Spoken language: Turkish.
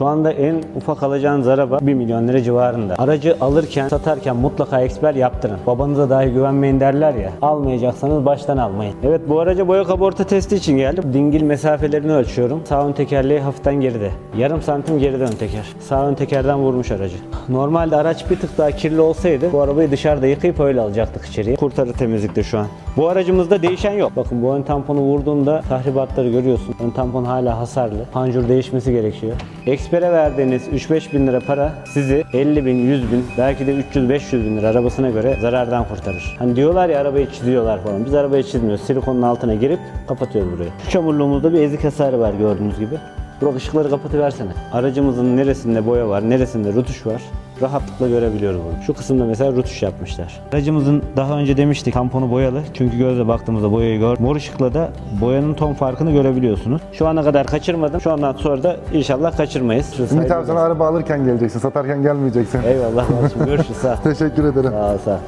Şu anda en ufak alacağınız araba 1 milyon lira civarında. Aracı alırken, satarken mutlaka eksper yaptırın. Babanıza dahi güvenmeyin derler ya. Almayacaksanız baştan almayın. Evet bu araca boya kaborta testi için geldim. Dingil mesafelerini ölçüyorum. Sağ ön tekerleği hafiften geride. Yarım santim geride ön teker. Sağ ön tekerden vurmuş aracı. Normalde araç bir tık daha kirli olsaydı bu arabayı dışarıda yıkayıp öyle alacaktık içeriye. Kurtarır temizlikte şu an. Bu aracımızda değişen yok. Bakın bu ön tamponu vurduğunda tahribatları görüyorsun. Ön tampon hala hasarlı. Panjur değişmesi gerekiyor. Eksper'e verdiğiniz 3-5 bin lira para sizi 50 bin, 100 bin, belki de 300-500 bin lira arabasına göre zarardan kurtarır. Hani diyorlar ya arabayı çiziyorlar falan. Biz arabayı çizmiyoruz. Silikonun altına girip kapatıyoruz burayı. Şu çamurluğumuzda bir ezik hasarı var gördüğünüz gibi. Burak ışıkları kapatıversene. Aracımızın neresinde boya var, neresinde rutuş var rahatlıkla görebiliyoruz bunu. Şu kısımda mesela rutuş yapmışlar. Aracımızın daha önce demiştik tamponu boyalı. Çünkü gözle baktığımızda boyayı gör. Mor ışıkla da boyanın ton farkını görebiliyorsunuz. Şu ana kadar kaçırmadım. Şu andan sonra da inşallah kaçırmayız. Ümit abi sana araba alırken geleceksin, satarken gelmeyeceksin. Eyvallah. Görüşürüz. Sağ. Teşekkür ederim. Sağ ol, sağ.